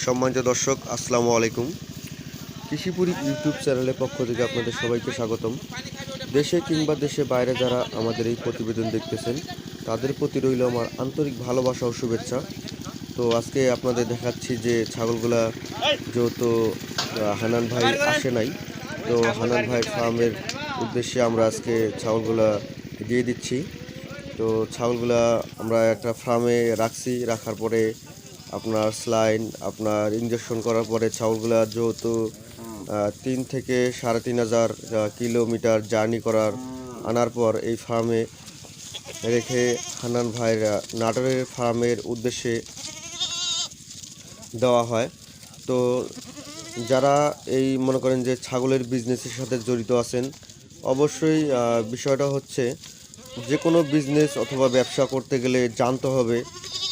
সম্মানিত দর্শক, আসসালামু আলাইকুম। কৃষিপুরী ইউটিউব চ্যানেলের পক্ষ থেকে আপনাদের সবাইকে স্বাগতম। দেশে কিংবা দেশে বাইরে যারা আমাদের এই প্রতিবেদন দেখতেছেন, তাদের প্রতি রইল আমার আন্তরিক ভালোবাসা ও শুভেচ্ছা। তো আজকে আপনাদের দেখাচ্ছি যে ছাগলগুলা যেহেতু হানান ভাই আসে নাই, তো হানান ভাই ফার্মের উদ্দেশ্যে আমরা আজকে ছাগলগুলা দিয়ে দিচ্ছি। তো ছাগলগুলা আমরা একটা ফার্মে রাখছি, রাখার পরে আপনার স্লাইন আপনার ইঞ্জেকশন করার পরে ছাগলগুলা যেহেতু তিন থেকে সাড়ে তিন হাজার কিলোমিটার জার্নি করার আনার পর এই ফার্মে রেখে হান্নান ভাইয়ের আহ, নাটোরের ফার্মের উদ্দেশ্যে দেওয়া হয়। তো যারা এই মনে করেন যে ছাগলের বিজনেসের সাথে জড়িত আছেন অবশ্যই বিষয়টা হচ্ছে যে কোনো বিজনেস অথবা ব্যবসা করতে গেলে জানতে হবে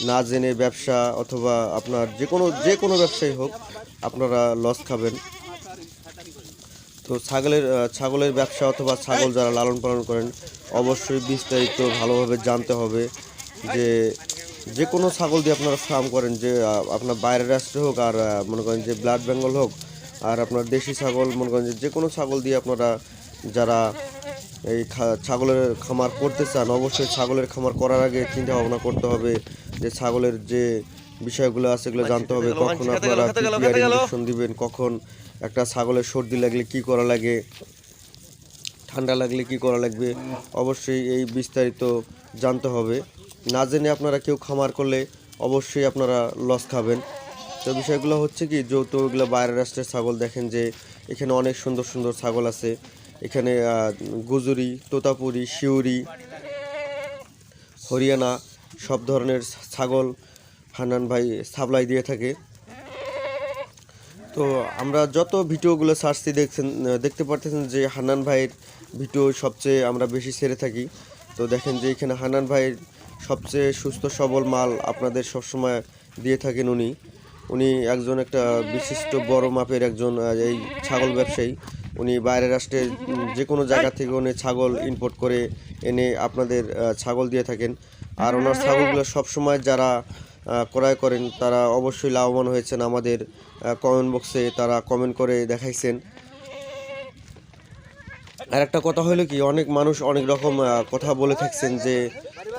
না জেনে ব্যবসা অথবা আপনার যে কোনো যে কোনো ব্যবসায়ী হোক, আপনারা লস খাবেন। তো ছাগলের ছাগলের ব্যবসা অথবা ছাগল যারা লালন পালন করেন, অবশ্যই বিস্তারিত ভালোভাবে জানতে হবে যে যে কোনো ছাগল দিয়ে আপনারা ফার্ম করেন, যে আপনার বাইরের রাষ্ট্রে হোক আর মনে করেন যে ব্লাড বেঙ্গল হোক, আর আপনার দেশি ছাগল, মনে করেন যে কোনো ছাগল দিয়ে আপনারা যারা এই ছাগলের খামার করতে চান, অবশ্যই ছাগলের খামার করার আগে চিন্তা ভাবনা করতে হবে যে ছাগলের যে বিষয়গুলো আছে সেগুলো জানতে হবে কখন আপনারা ইঞ্জেকশন দিবেন কখন একটা ছাগলের সর্দি লাগলে কি করা লাগে ঠান্ডা লাগলে কি করা লাগবে অবশ্যই এই বিস্তারিত জানতে হবে। না জেনে আপনারা কেউ খামার করলে অবশ্যই আপনারা লস খাবেন। তো বিষয়গুলো হচ্ছে কি যেহেতু ওইগুলো বাইরের রাষ্ট্রের ছাগল দেখেন যে এখানে অনেক সুন্দর সুন্দর ছাগল আছে। এখানে গুজুরি তোতাপুরি শিউরি হরিয়ানা সব ধরনের ছাগল হান্নান ভাই সাপ্লাই দিয়ে থাকে। তো আমরা যত ভিডিওগুলো সার্চছি দেখছেন, দেখতে পারতেছেন যে হান্নান ভাইয়ের ভিডিও সবচেয়ে আমরা বেশি ছেড়ে থাকি। তো দেখেন যে এখানে হান্নান ভাইয়ের সবচেয়ে সুস্থ সবল মাল আপনাদের সবসময় দিয়ে থাকেন উনি। উনি একজন একটা বিশিষ্ট বড় মাপের একজন এই ছাগল ব্যবসায়ী। উনি বাইরের রাষ্ট্রে যে কোনো জায়গা থেকে উনি ছাগল ইম্পোর্ট করে এনে আপনাদের ছাগল দিয়ে থাকেন। আর ওনার ছাগলগুলো সবসময় যারা ক্রয় করেন, তারা অবশ্যই লাভবান হয়েছেন আমাদের কমেন্ট বক্সে তারা কমেন্ট করে দেখাইছেন। আর একটা কথা হলো কি, অনেক মানুষ অনেক রকম কথা বলে থাকছেন যে,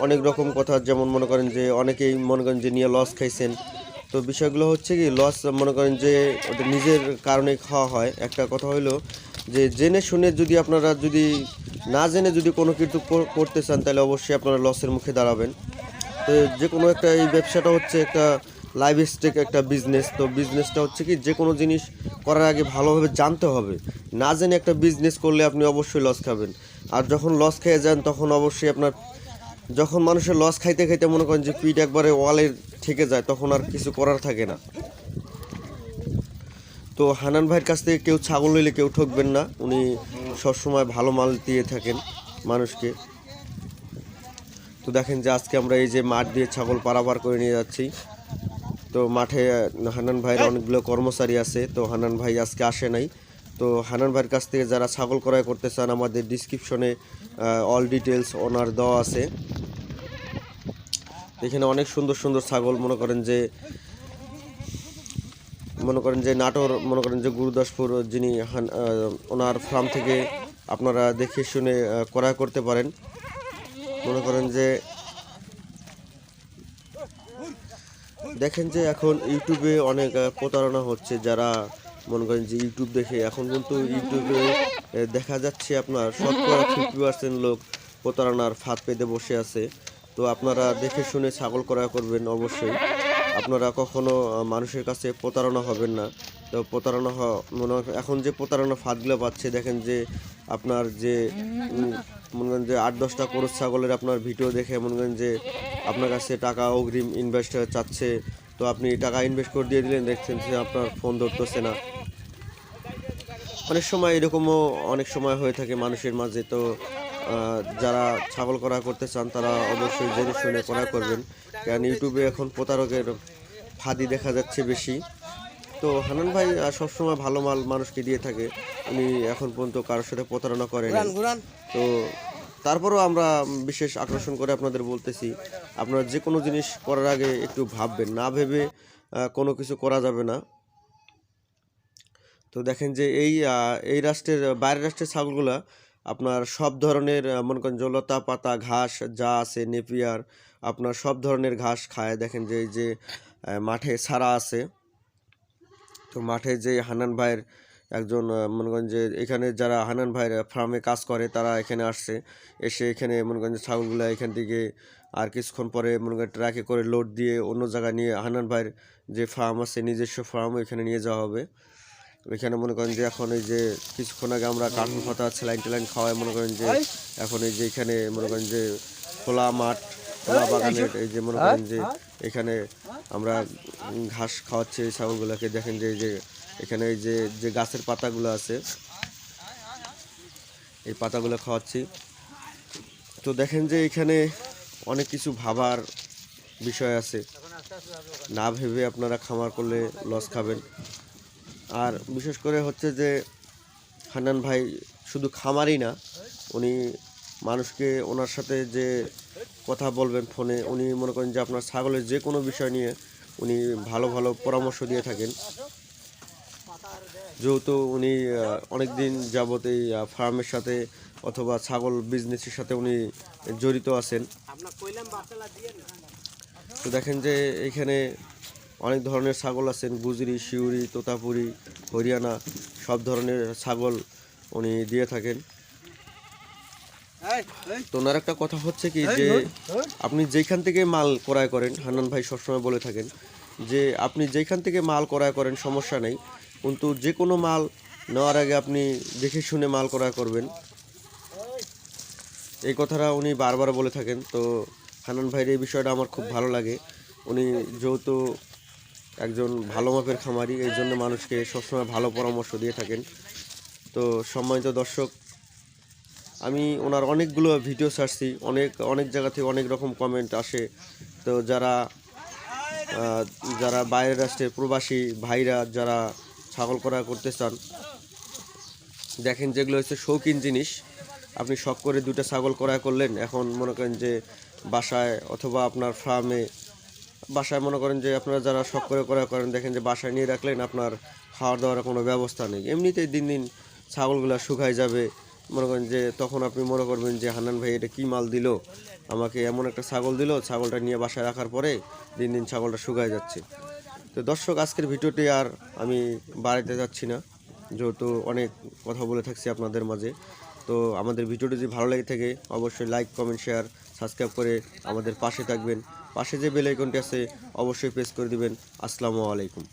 অনেক রকম কথা যেমন মনে করেন যে, অনেকেই মনে করেন যে নিয়ে লস খাইছেন। তো বিষয়গুলো হচ্ছে কি লস মনে করেন যে নিজের কারণে খাওয়া হয়। একটা কথা হলো যে, জেনে শুনে যদি আপনারা যদি না জেনে যদি কোনো কিছু করতে চান, তাহলে অবশ্যই আপনারা লসের মুখে দাঁড়াবেন। তো যে কোনো একটা এই ব্যবসাটা হচ্ছে একটা লাইভ স্টেক একটা বিজনেস তো বিজনেসটা হচ্ছে কি যে কোনো জিনিস করার আগে ভালোভাবে জানতে হবে। না জেনে একটা বিজনেস করলে আপনি অবশ্যই লস খাবেন। আর যখন লস খেয়ে যান, তখন অবশ্যই আপনার যখন মানুষের লস খাইতে খাইতে মনে করেন যে পিঠ একবারে ওয়ালে থেকে যায়, তখন আর কিছু করার থাকে না। তো হানান ভাইয়ের কাছ থেকে কেউ ছাগল নিলে কেউ ঠকবেন না। উনি সবসময় ভালো মাল দিয়ে থাকেন মানুষকে। তো দেখেন যে আজকে আমরা এই যে মাঠ দিয়ে ছাগল পারাপার করে নিয়ে যাচ্ছি। তো মাঠে হানান ভাইয়ের অনেকগুলো কর্মচারী আছে। তো হানান ভাই আজকে আসে নাই। তো হানান ভাইয়ের কাছ থেকে যারা ছাগল ক্রয় করতে চান, আমাদের ডিসক্রিপশনে অল ডিটেলস ওনার দেওয়া আছে। এখানে অনেক সুন্দর সুন্দর ছাগল, মনে করেন যে মনে করেন যে নাটোর, মনে করেন যে গুরুদাসপুর যিনি ওনার ফার্ম থেকে আপনারা দেখে শুনে ক্রয় করতে পারেন। মনে করেন যে দেখেন যে এখন ইউটিউবে অনেক প্রতারণা হচ্ছে যারা, মনে করেন যে ইউটিউব দেখে। এখন কিন্তু ইউটিউবে দেখা যাচ্ছে আপনার শতকরা ফিফটি পার্সেন্ট লোক প্রতারণার ফাঁদ পেতে বসে আছে। তো আপনারা দেখে শুনে ছাগল ক্রয় করবেন অবশ্যই। আপনারা কখনো মানুষের কাছে প্রতারণা হবেন না। তো প্রতারণা মনে এখন যে প্রতারণা ফাঁদগুলো পাচ্ছে, দেখেন যে আপনার যে মনে করেন যে আট, দশটা করস ছাগলের আপনার ভিডিও দেখে মনে করেন যে আপনার কাছে টাকা অগ্রিম ইনভেস্ট চাচ্ছে। তো আপনি টাকা ইনভেস্ট করে দিয়ে দিলেন, দেখছেন যে আপনার ফোন ধরতেছে না। অনেক সময় এরকমও, অনেক সময় হয়ে থাকে মানুষের মাঝে। তো যারা ছাগল করা করতে চান, তারা অবশ্যই জেনে শুনে করা করবেন। কারণ ইউটিউবে এখন প্রতারকের ফাঁদি দেখা যাচ্ছে বেশি। তো হানান ভাই সবসময় ভালো মাল মানুষকে দিয়ে থাকে। উনি এখন পর্যন্ত কারোর সাথে প্রতারণা করেন। তো তারপরেও আমরা বিশেষ আকর্ষণ করে আপনাদের বলতেছি আপনারা যে কোনো জিনিস করার আগে একটু ভাববেন। না ভেবে কোনো কিছু করা যাবে না। তো দেখেন যে এই এই রাষ্ট্রের বাইরের রাষ্ট্রের ছাগলগুলা আপনার সব ধরনের মনে করেন যে লতা পাতা ঘাস, যা আছে, নেপিয়ার, আপনার সব ধরনের ঘাস খায়। দেখেন যে এই যে মাঠে ছাড়া আছে। তো মাঠে যে হানান ভাইয়ের একজন মনে করেন যে এখানে যারা হানান ভাইয়ের ফার্মে কাজ করে, তারা এখানে আসছে। এসে এখানে মনে করেন যে ছাগলগুলো এখান থেকে আর কিছুক্ষণ পরে মনে করেন ট্রাকে করে লোড দিয়ে অন্য জায়গায় নিয়ে হানান ভাইয়ের যে ফার্ম আছে, নিজস্ব ফার্ম এখানে নিয়ে যাওয়া হবে। এখানে মনে করেন যে এখন এই যে কিছুক্ষণ আগে আমরা কার্টুন পাতা স্যালাইন টেলাইন খাওয়াই, মনে করেন যে এখন এই যে এখানে মনে করেন যে খোলা মাঠ, খোলা বাগানের এই যে মনে করেন যে এখানে আমরা ঘাস খাওয়াচ্ছি এই ছাগলগুলোকে। দেখেন যে এই যে এখানে এই যে যে গাছের পাতাগুলো আছে, এই পাতাগুলো খাওয়াচ্ছি। তো দেখেন যে এখানে অনেক কিছু ভাবার বিষয় আছে। না ভেবে আপনারা খামার করলে লস খাবেন। আর বিশেষ করে হচ্ছে যে হান্নান ভাই শুধু খামারই না, উনি মানুষকে ওনার সাথে যে কথা বলবেন ফোনে, উনি মনে করেন যে আপনার ছাগলের যে কোনো বিষয় নিয়ে উনি ভালো ভালো পরামর্শ দিয়ে থাকেন। যেহেতু উনি অনেক দিন যাবত এই ফার্মের সাথে অথবা ছাগল বিজনেসের সাথে উনি জড়িত আছেন। তো দেখেন যে এখানে অনেক ধরনের ছাগল আছেন গুজরি শিউরি তোতাপুরি হরিয়ানা সব ধরনের ছাগল উনি দিয়ে থাকেন। তো ওনার একটা কথা হচ্ছে কি যে আপনি যেখান থেকে মাল ক্রয় করেন হান্নান ভাই সবসময় বলে থাকেন যে আপনি যেখান থেকে মাল ক্রয় করেন সমস্যা নেই কিন্তু যে কোনো মাল নেওয়ার আগে আপনি দেখে শুনে মাল ক্রয় করবেন। এই কথাটা উনি বারবার বলে থাকেন তো হান্নান ভাইয়ের এই বিষয়টা আমার খুব ভালো লাগে। উনি যেহেতু একজন ভালো মাপের খামারি, এই জন্য মানুষকে সবসময় ভালো পরামর্শ দিয়ে থাকেন। তো সম্মানিত দর্শক, আমি ওনার অনেকগুলো ভিডিও ছাড়ছি অনেক অনেক জায়গা থেকে অনেক রকম কমেন্ট আসে। তো যারা যারা বাইরের রাষ্ট্রের প্রবাসী ভাইরা, যারা ছাগল করা করতে চান, দেখেন যেগুলো হচ্ছে শৌখিন জিনিস। আপনি শখ করে দুটো ছাগল ক্রয় করলেন, এখন মনে করেন যে বাসায় অথবা আপনার ফার্মে বাসায় মনে করেন যে আপনারা যারা শখ করে ক্রয় করেন, দেখেন যে বাসায় নিয়ে রাখলেন আপনার খাওয়ার দাওয়ার কোনো ব্যবস্থা নেই। এমনিতেই দিন দিন ছাগলগুলো শুকায় যাবে। মনে করেন যে তখন আপনি মনে করবেন যে, হান্নান ভাই, এটা কী মাল দিল? আমাকে এমন একটা ছাগল দিল, ছাগলটা নিয়ে বাসায় রাখার পরে দিন দিন ছাগলটা শুকায় যাচ্ছে। তো দর্শক, আজকের ভিডিওটি আর আমি বাড়াইতে যাচ্ছি না। যেহেতু অনেক কথা বলে থাকছি আপনাদের মাঝে। তো আমাদের ভিডিওটি যদি ভালো লেগে থাকে, অবশ্যই লাইক কমেন্ট শেয়ার সাবস্ক্রাইব করে আমাদের পাশে থাকবেন। পাশে যে বেল আইকনটি আছে অবশ্যই প্রেস করে দিবেন। আসসালামু আলাইকুম।